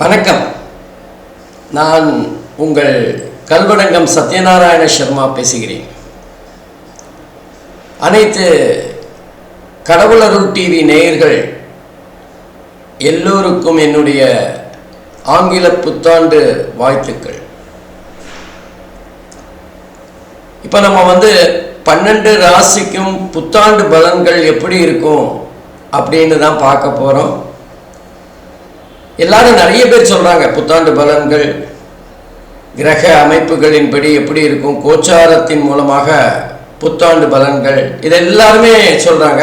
வணக்கம். நான் உங்கள் கல்வணங்கம் சத்யநாராயண சர்மா பேசுகிறேன். அனைத்து கடவுளருள் டிவி நேயர்கள் எல்லோருக்கும் என்னுடைய ஆங்கில புத்தாண்டு வாழ்த்துக்கள். இப்போ நம்ம வந்து பன்னெண்டு ராசிக்கும் புத்தாண்டு பலன்கள் எப்படி இருக்கும் அப்படின்னு தான் பார்க்க போகிறோம் எல்லாரும் நிறைய பேர் சொல்கிறாங்க புத்தாண்டு பலன்கள் கிரக அமைப்புகளின்படி எப்படி இருக்கும் கோச்சாரத்தின் மூலமாக புத்தாண்டு பலன்கள் இது எல்லாருமே சொல்கிறாங்க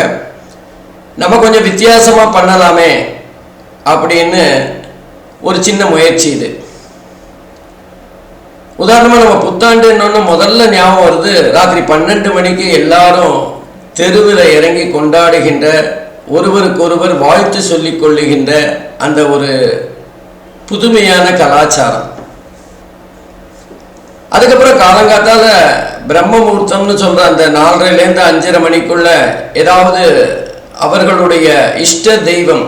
நம்ம கொஞ்சம் வித்தியாசமாக பண்ணலாமே அப்படின்னு ஒரு சின்ன முயற்சி இது. உதாரணமாக நம்ம புத்தாண்டுன்னு முதல்ல ஞாபகம் வருது ராத்திரி பன்னெண்டு மணிக்கு எல்லாரும் தெருவில் இறங்கி கொண்டாடுகின்ற ஒருவருக்கொருவர் வாழ்த்து சொல்லிக் கொள்ளுகின்ற அந்த ஒரு புதுமையான கலாச்சாரம். அதுக்கப்புறம் காலங்காத்தால பிரம்ம முகூர்த்தம்னு சொல்ற அந்த நாலரைலேருந்து அஞ்சரை மணிக்குள்ள ஏதாவது அவர்களுடைய இஷ்ட தெய்வம்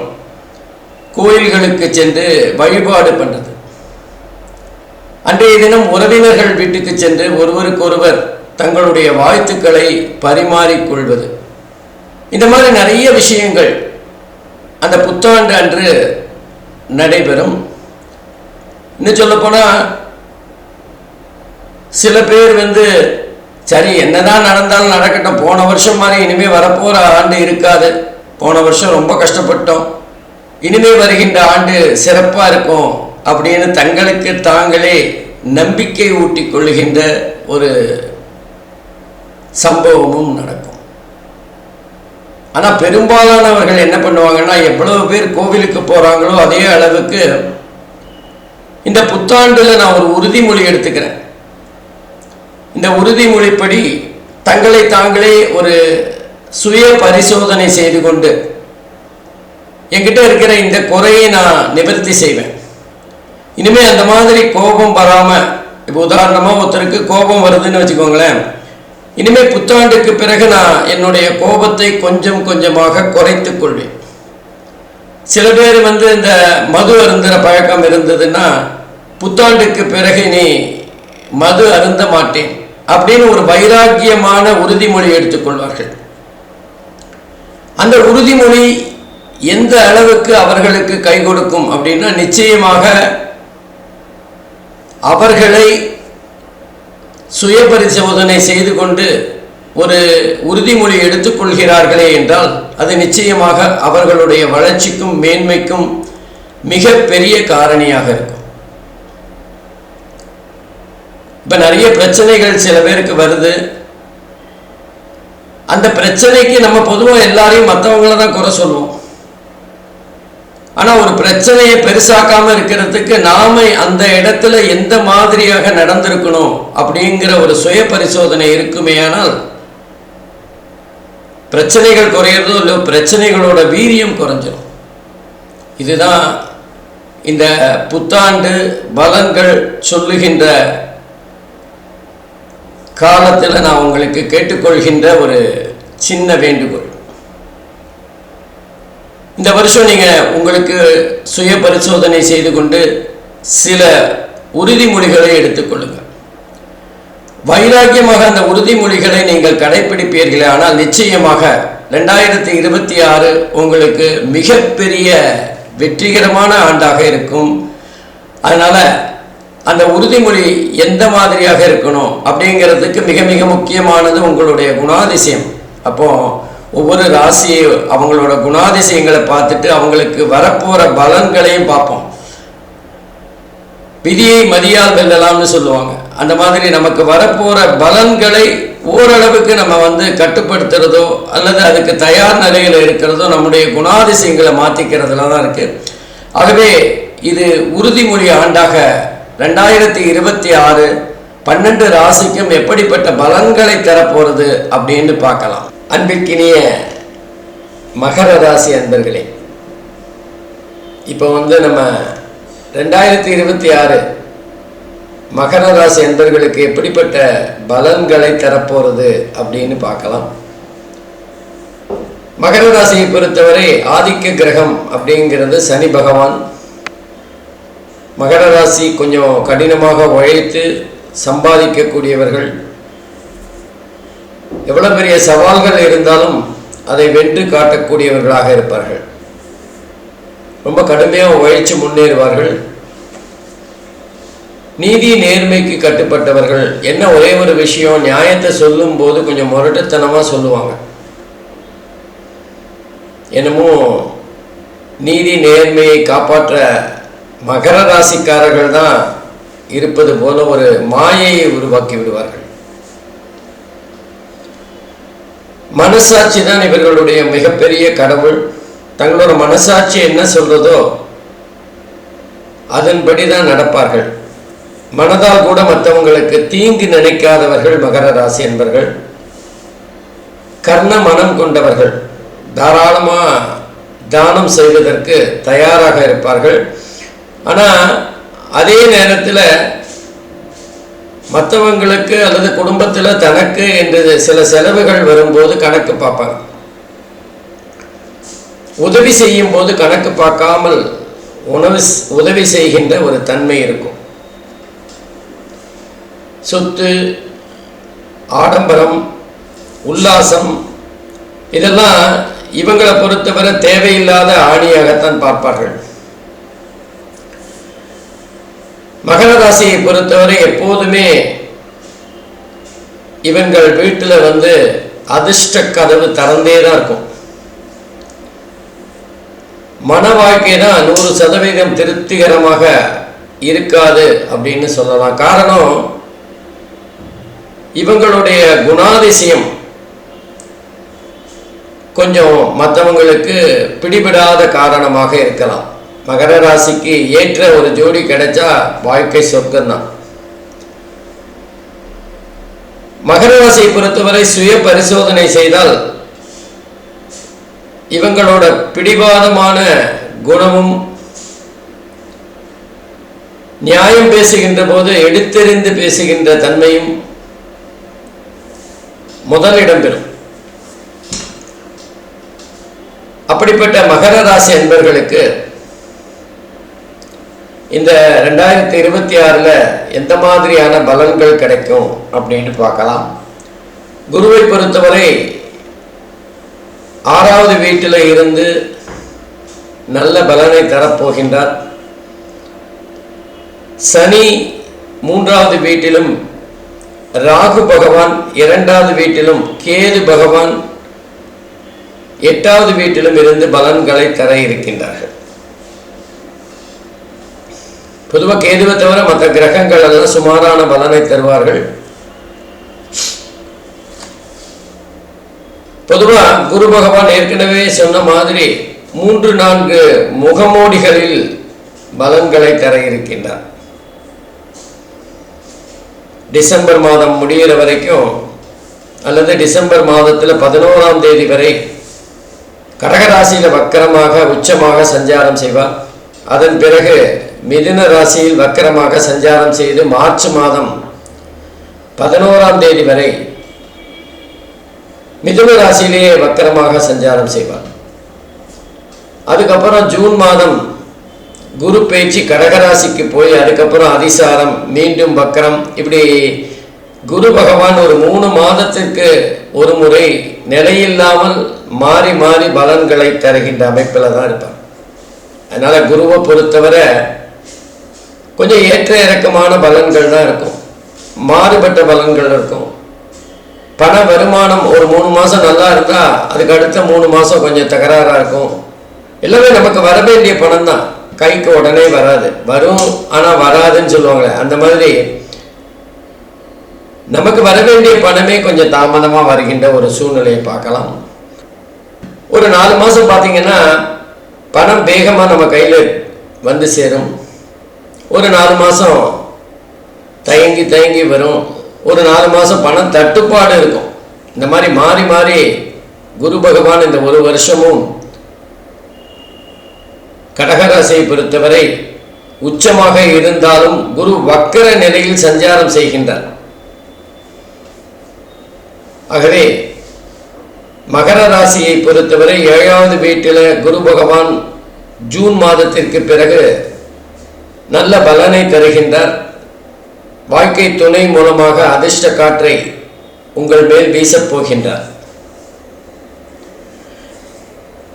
கோயில்களுக்கு சென்று வழிபாடு பண்றது. அன்றைய தினம் உறவினர்கள் வீட்டுக்கு சென்று ஒருவருக்கொருவர் தங்களுடைய வாழ்த்துக்களை பரிமாறிக்கொள்வது. இந்த மாதிரி நிறைய விஷயங்கள் அந்த புத்தாண்டு அன்று நடைபெறும். இன்னும் சொல்லப்போனால் சில பேர் வந்து சரி என்னதான் நடந்தாலும் நடக்கட்டும். போன வருஷம் மாதிரி இனிமேல் வரப்போகிற ஆண்டு இருக்காது. போன வருஷம் ரொம்ப கஷ்டப்பட்டோம். இனிமேல் வருகின்ற ஆண்டு சிறப்பாக இருக்கும் அப்படின்னு தங்களுக்கு தாங்களே நம்பிக்கை ஊட்டி கொள்கின்ற ஒரு சம்பவமும் நடக்கும். ஆனால் பெரும்பாலானவர்கள் என்ன பண்ணுவாங்கன்னா எவ்வளவு பேர் கோவிலுக்கு போகிறாங்களோ அதே அளவுக்கு இந்த புத்தாண்டில் நான் ஒரு உறுதிமொழி எடுத்துக்கிறேன். இந்த உறுதிமொழிப்படி தங்களை தாங்களே ஒரு சுய பரிசோதனை செய்து கொண்டு என்கிட்ட இருக்கிற இந்த குறையை நான் நிவர்த்தி செய்வேன். இனிமேல் அந்த மாதிரி கோபம் வராமல் இப்போ உதாரணமாக ஒருத்தருக்கு கோபம் வருதுன்னு வச்சுக்கோங்களேன். இனிமே புத்தாண்டுக்கு பிறகு நான் என்னுடைய கோபத்தை கொஞ்சம் கொஞ்சமாக குறைத்து கொள்வேன். சில பேர் வந்து இந்த மது அருந்துற பழக்கம் இருந்ததுன்னா புத்தாண்டுக்கு பிறகு நீ மது அருந்த மாட்டேன் அப்படின்னு ஒரு வைராக்கியமான உறுதிமொழி எடுத்துக்கொள்வார்கள் அந்த உறுதிமொழி எந்த அளவுக்கு அவர்களுக்கு கை கொடுக்கும் அப்படின்னா நிச்சயமாக அவர்களை சுய பரிசோதனை செய்து கொண்டு ஒரு உறுதிமொழி எடுத்துக்கொள்கிறார்களே என்றால் அது நிச்சயமாக அவர்களுடைய வளர்ச்சிக்கும் மேன்மைக்கும் மிக பெரிய காரணியாக இருக்கும். இப்ப நிறைய பிரச்சனைகள் சில பேருக்கு வருது. அந்த பிரச்சனைக்கு நம்ம பொதுவாக எல்லாரையும் மற்றவங்கள தான் குறை சொல்லுவோம். ஆனால் ஒரு பிரச்சனையை பெருசாக்காமல் இருக்கிறதுக்கு நாம அந்த இடத்துல எந்த மாதிரியாக நடந்திருக்கணும் அப்படிங்கிற ஒரு சுய பரிசோதனை இருக்குமேயானால் பிரச்சனைகள் குறையிறதோ இல்லை பிரச்சனைகளோட வீரியம் குறைஞ்சிடும் இதுதான் இந்த புத்தாண்டு பலன்கள் சொல்லுகின்ற காலத்தில் நான் உங்களுக்கு கேட்டுக்கொள்கின்ற ஒரு சின்ன வேண்டுகோள். இந்த வருஷம் நீங்கள் உங்களுக்கு சுய பரிசோதனை செய்து கொண்டு சில உறுதிமொழிகளை எடுத்துக்கொள்ளுங்கள் வைராக்கியமாக அந்த உறுதிமொழிகளை நீங்கள் கடைபிடிப்பீர்களே ஆனால் நிச்சயமாக ரெண்டாயிரத்தி இருபத்தி ஆறு உங்களுக்கு மிகப்பெரிய வெற்றிகரமான ஆண்டாக இருக்கும். அதனால் அந்த உறுதிமொழி எந்த மாதிரியாக இருக்கணும் அப்படிங்கிறதுக்கு மிக மிக முக்கியமானது உங்களுடைய குணாதிசயம். அப்போது ஒவ்வொரு ராசியை அவங்களோட குணாதிசயங்களை பார்த்துட்டு அவங்களுக்கு வரப்போற பலன்களையும் பார்ப்போம். விதியை மதியால் வெல்லலாம்னு சொல்லுவாங்க. அந்த மாதிரி நமக்கு வரப்போற பலன்களை ஓரளவுக்கு நம்ம வந்து கட்டுப்படுத்துறதோ அல்லது அதுக்கு தயார் நிலையில் இருக்கிறதோ நம்முடைய குணாதிசயங்களை மாற்றிக்கிறதுல தான் இருக்கு. ஆகவே இது உறுதிமொழி ஆண்டாக ரெண்டாயிரத்தி இருபத்தி ஆறு பன்னெண்டு ராசிக்கும் எப்படிப்பட்ட பலன்களை தரப்போறது அப்படின்னு பார்க்கலாம் அன்பிற்கினிய மகர ராசி அன்பர்களே இப்போ வந்து நம்ம ரெண்டாயிரத்தி இருபத்தி ஆறு மகர ராசி அன்பர்களுக்கு எப்படிப்பட்ட பலன்களை தரப்போகிறது அப்படின்னு பார்க்கலாம். மகர ராசியை பொறுத்தவரை ஆதிக்க கிரகம் அப்படிங்கிறது சனி பகவான். மகர ராசி கொஞ்சம் கடினமாக உழைத்து சம்பாதிக்கக்கூடியவர்கள். எவ்வளவு பெரிய சவால்கள் இருந்தாலும் அதை வென்று காட்டக்கூடியவர்களாக இருப்பார்கள். ரொம்ப கடுமையாக உழைச்சி முன்னேறுவார்கள். நீதி நேர்மைக்கு கட்டுப்பட்டவர்கள். என்ன ஒரே ஒரு விஷயம் நியாயத்தை சொல்லும் போது கொஞ்சம் முரட்டுத்தனமாக சொல்லுவாங்க. என்னமோ நீதி நேர்மையை காப்பாற்ற மகர ராசிக்காரர்கள் தான் இருப்பது போல ஒரு மாயையை உருவாக்கி விடுவார்கள். மனசாட்சி தான் இவர்களுடைய மிகப்பெரிய கடவுள். தங்களோட மனசாட்சி என்ன சொல்றதோ அதன்படி தான் நடப்பார்கள். மனதால் கூட மற்றவங்களுக்கு தீங்கு நினைக்காதவர்கள் மகர ராசி என்பர்கள். கர்ண மனம் கொண்டவர்கள். தாராளமாக தானம் செய்வதற்கு தயாராக இருப்பார்கள். ஆனால் அதே நேரத்தில் மற்றவங்களுக்கு அல்லது குடும்பத்தில் தனக்கு என்று சில செலவுகள் வரும்போது கணக்கு பார்ப்பாங்க உதவி செய்யும் போது கணக்கு பார்க்காமல் உணவு உதவி செய்கின்ற ஒரு தன்மை இருக்கும். சொத்து ஆடம்பரம் உல்லாசம் இதெல்லாம் இவங்களை பொறுத்தவரை தேவையில்லாத ஆணியாகத்தான் பார்ப்பார்கள். மகர ராசியை பொறுத்தவரை எப்போதுமே இவங்கள் வீட்டில் வந்து அதிர்ஷ்ட கதவு திறந்தே தான் இருக்கும். மன வாழ்க்கை தான் நூறு சதவீதம் திருப்திகரமாக இருக்காது அப்படின்னு சொல்லலாம். காரணம் இவங்களுடைய குணாதிசயம் கொஞ்சம் மற்றவங்களுக்கு பிடிபடாத காரணமாக இருக்கலாம். மகர ராசிக்கு ஏற்ற ஒரு ஜோடி கிடைச்சா வாழ்க்கை சொர்க்கம்தான். மகர ராசியை பொறுத்தவரை சுய பரிசோதனை செய்தால் இவங்களோட பிடிவாதமான குணமும் நியாயம் பேசுகின்ற போது எடுத்தெறிந்து பேசுகின்ற தன்மையும் முதலிடம் பெறும். அப்படிப்பட்ட மகர ராசி அன்பர்களுக்கு இந்த ரெண்டாயிரத்தி இருபத்தி ஆறில் எந்த மாதிரியான பலன்கள் கிடைக்கும் அப்படின்னு பார்க்கலாம். குருவை பொறுத்தவரை ஆறாவது வீட்டில் இருந்து நல்ல பலனை தரப்போகின்றார். சனி மூன்றாவது வீட்டிலும் ராகு பகவான் இரண்டாவது வீட்டிலும் கேது பகவான் எட்டாவது வீட்டிலும் இருந்து பலன்களை தர இருக்கின்றார்கள். பொதுவாக கேதுவை தவிர மற்ற கிரகங்கள் எல்லாம் சுமாரான பலனை தருவார்கள். பொதுவா குரு பகவான் ஏற்கனவே சொன்ன மாதிரி மூன்று நான்கு முகமூடிகளில் பலன்களை தர இருக்கின்றார். டிசம்பர் மாதம் முடிகிற வரைக்கும் அல்லது டிசம்பர் மாதத்தில் பதினோராம் தேதி வரை கடகராசியில் வக்கரமாக உச்சமாக சஞ்சாரம் செய்வார். அதன் பிறகு மிதுன ராசியில் வக்கரமாக சஞ்சாரம் செய்து மார்ச் மாதம் பதினோராம் தேதி வரை மிதுன ராசியிலேயே வக்கரமாக சஞ்சாரம் செய்வார். அதுக்கப்புறம் ஜூன் மாதம் குரு பேச்சு கடகராசிக்கு போய் அதுக்கப்புறம் அதிசாரம் மீண்டும் வக்கரம் இப்படி குரு பகவான் ஒரு மூணு மாதத்திற்கு ஒரு முறை நிலையில்லாமல் மாறி மாறி பலன்களை தருகின்ற அமைப்பில் தான் இருப்பார். அதனால குருவை பொறுத்தவரை கொஞ்சம் ஏற்ற இறக்கமான பலன்கள் தான் இருக்கும். மாறுபட்ட பலன்கள் இருக்கும். பண வருமானம் ஒரு மூணு மாதம் நல்லா இருந்தால் அதுக்கு அடுத்த மூணு மாதம் கொஞ்சம் தகராறாக இருக்கும். எல்லாமே நமக்கு வர வேண்டிய பணம் தான். கைக்கு உடனே வராது. வரும் ஆனால் வராதுன்னு சொல்லுவாங்களே அந்த மாதிரி நமக்கு வர வேண்டிய பணமே கொஞ்சம் தாமதமாக வருகின்ற ஒரு சூழ்நிலையை பார்க்கலாம். ஒரு நாலு மாதம் பார்த்தீங்கன்னா பணம் வேகமாக நம்ம கையில் வந்து சேரும். ஒரு நாலு மாதம் தயங்கி தயங்கி வரும். ஒரு நாலு மாதம் பணம் தட்டுப்பாடு இருக்கும். இந்த மாதிரி மாறி மாறி குரு பகவான் இந்த ஒரு வருஷமும் கடகராசியை பொறுத்தவரை உச்சமாக இருந்தாலும் குரு வக்கர நிலையில் சஞ்சாரம் செய்கின்றார். ஆகவே மகர ராசியை பொறுத்தவரை ஏழாவது வீட்டில் குரு பகவான் ஜூன் மாதத்திற்கு பிறகு நல்ல பலனை தருகின்றார் வாழ்க்கை துணை மூலமாக அதிர்ஷ்ட காற்றை உங்கள் மேல் வீசப் போகின்றார்.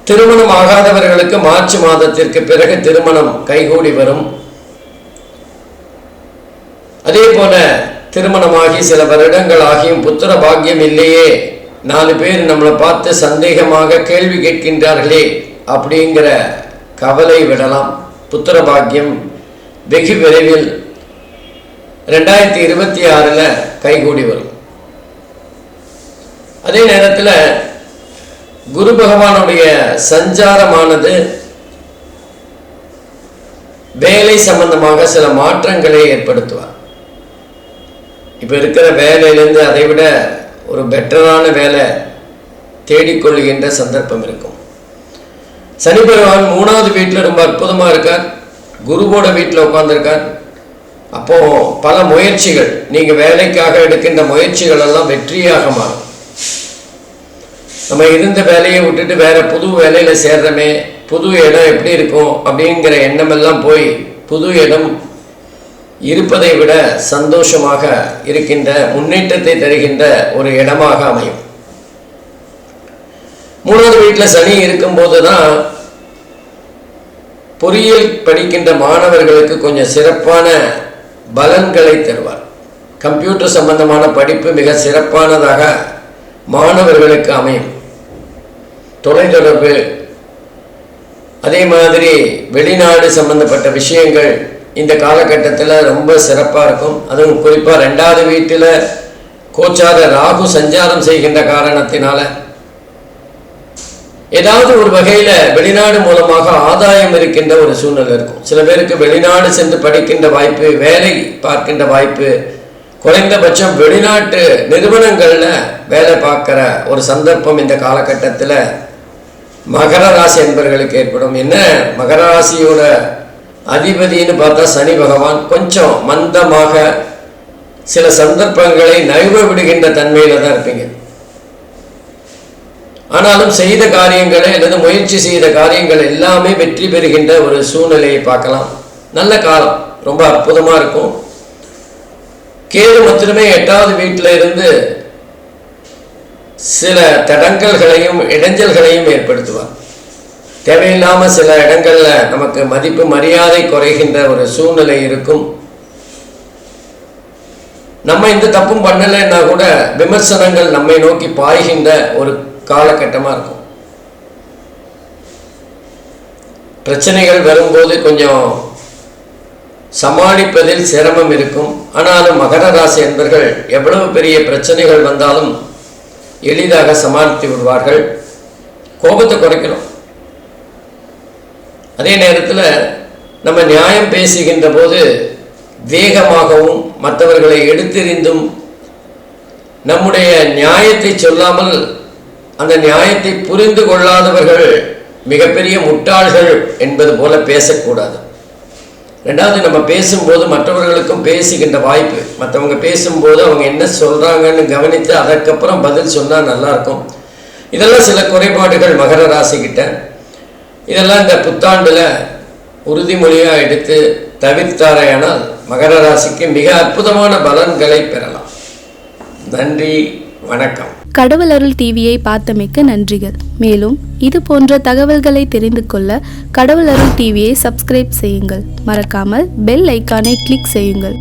திருமணம் ஆகாதவர்களுக்கு மார்ச் மாதத்திற்கு பிறகு திருமணம் கைகூடி வரும். அதே போல திருமணமாகி சில வருடங்கள் ஆகியும் புத்திர பாக்கியம் இல்லையே நாலு பேர் நம்மளை பார்த்து சந்தேகமாக கேள்வி கேட்கின்றார்களே அப்படிங்கிற கவலை விடலாம். புத்திர பாக்கியம் வெகு விரைவில் ரெண்டாயிரத்தி இருபத்தி ஆறில் கைகூடி வரும். அதே நேரத்தில் குரு பகவானுடைய சஞ்சாரமானது வேலை சம்பந்தமாக சில மாற்றங்களை ஏற்படுத்துவார். இப்போ இருக்கிற வேலையிலேருந்து அதை விட ஒரு பெட்டரான வேலை தேடிக்கொள்கின்ற சந்தர்ப்பம் இருக்கும். சனி பகவான் மூணாவது வீட்டில் ரொம்ப அற்புதமாக இருக்கார். குருவோட வீட்டில் உட்காந்துருக்கார் அப்போ பல முயற்சிகள் நீங்கள் வேலைக்காக எடுக்கின்ற முயற்சிகள் எல்லாம் வெற்றியாக மாறும். நம்ம இருந்த வேலையை விட்டுட்டு வேற புது வேலையில சேர்றமே புது இடம் எப்படி இருக்கும் அப்படிங்கிற எண்ணமெல்லாம் போய் புது இடம் இருப்பதை விட சந்தோஷமாக இருக்கின்ற முன்னேற்றத்தை தருகின்ற ஒரு இடமாக அமையும். மூணாவது வீட்டில் சனி இருக்கும்போது தான் பொறியியல் படிக்கின்ற மாணவர்களுக்கு கொஞ்சம் சிறப்பான பலன்களை தருவார். கம்ப்யூட்டர் சம்பந்தமான படிப்பு மிக சிறப்பானதாக மாணவர்களுக்கு அமையும். தொலைத்தொடர்பு அதே மாதிரி வெளிநாடு சம்பந்தப்பட்ட விஷயங்கள் இந்த காலகட்டத்தில் ரொம்ப சிறப்பாக இருக்கும். அதுவும் குறிப்பாக ரெண்டாவது வீட்டில் கோச்சார ராகு சஞ்சாரம் செய்கின்ற காரணத்தினால ஏதாவது ஒரு வகையில் வெளிநாடு மூலமாக ஆதாயம் இருக்கின்ற ஒரு சூழ்நிலை இருக்கும். சில பேருக்கு வெளிநாடு சென்று படிக்கின்ற வாய்ப்பு வேலை பார்க்கின்ற வாய்ப்பு குறைந்தபட்சம் வெளிநாட்டு நிறுவனங்களில் வேலை பார்க்குற ஒரு சந்தர்ப்பம் இந்த காலகட்டத்தில் மகர ராசி என்பவர்களுக்கு ஏற்படும். என்ன? மகர ராசியோட அதிபதின்னு பார்த்தா சனி பகவான் கொஞ்சம் மந்தமாக சில சந்தர்ப்பங்களை நழுவ விடுகின்ற தன்மையில தான் இருப்பீங்க. ஆனாலும் செய்த காரியங்களை அல்லது முயற்சி செய்த காரியங்கள் எல்லாமே வெற்றி பெறுகின்ற ஒரு சூழ்நிலையை பார்க்கலாம். நல்ல காலம் ரொம்ப அற்புதமாக இருக்கும். கேது மாத்திரமே எட்டாவது வீட்டில் இருந்து சில தடங்கல்களையும் இடைஞ்சல்களையும் ஏற்படுத்துவார். தேவையில்லாமல் சில இடங்களில் நமக்கு மதிப்பு மரியாதை குறைகின்ற ஒரு சூழ்நிலை இருக்கும். நம்ம இந்த தப்பும் பண்ணலைன்னா கூட விமர்சனங்கள் நம்மை நோக்கி பாய்கின்ற ஒரு காலகட்டமாக இருக்கும். பிரச்சனைகள் வரும்போது கொஞ்சம் சமாளிப்பதில் சிரமம் இருக்கும். ஆனாலும் மகர ராசி என்பர்கள் எவ்வளவு பெரிய பிரச்சனைகள் வந்தாலும் எளிதாக சமாளித்து விடுவார்கள். கோபத்தை குறைக்கணும். அதே நேரத்தில் நம்ம நியாயம் பேசுகின்ற போது வேகமாகவும் மற்றவர்களை எடுத்தெறிந்தும் நம்முடைய நியாயத்தை சொல்லாமல் அந்த நியாயத்தை புரிந்து கொள்ளாதவர்கள் மிகப்பெரிய முட்டாள்கள் என்பது போல பேசக்கூடாது. ரெண்டாவது நம்ம பேசும்போது மற்றவர்களுக்கும் பேசுகின்ற வாய்ப்பு. மற்றவங்க பேசும்போது அவங்க என்ன சொல்கிறாங்கன்னு கவனித்து அதற்கப்புறம் பதில் சொன்னால் நல்லாயிருக்கும். இதெல்லாம் சில குறைபாடுகள் மகர ராசிக்கிட்ட. இதெல்லாம் இந்த புத்தாண்டில் உறுதிமொழியாக எடுத்து தவிர்த்தாரையானால் மகர ராசிக்கு மிக அற்புதமான பலன்களை பெறலாம். நன்றி வணக்கம். கடவுளருள் டிவியை பார்த்தமைக்கு நன்றிகள். மேலும் இது போன்ற தகவல்களை தெரிந்து கொள்ள கடவுளருள் டிவியை சப்ஸ்கிரைப் செய்யுங்கள். மறக்காமல் பெல் ஐக்கானை கிளிக் செய்யுங்கள்.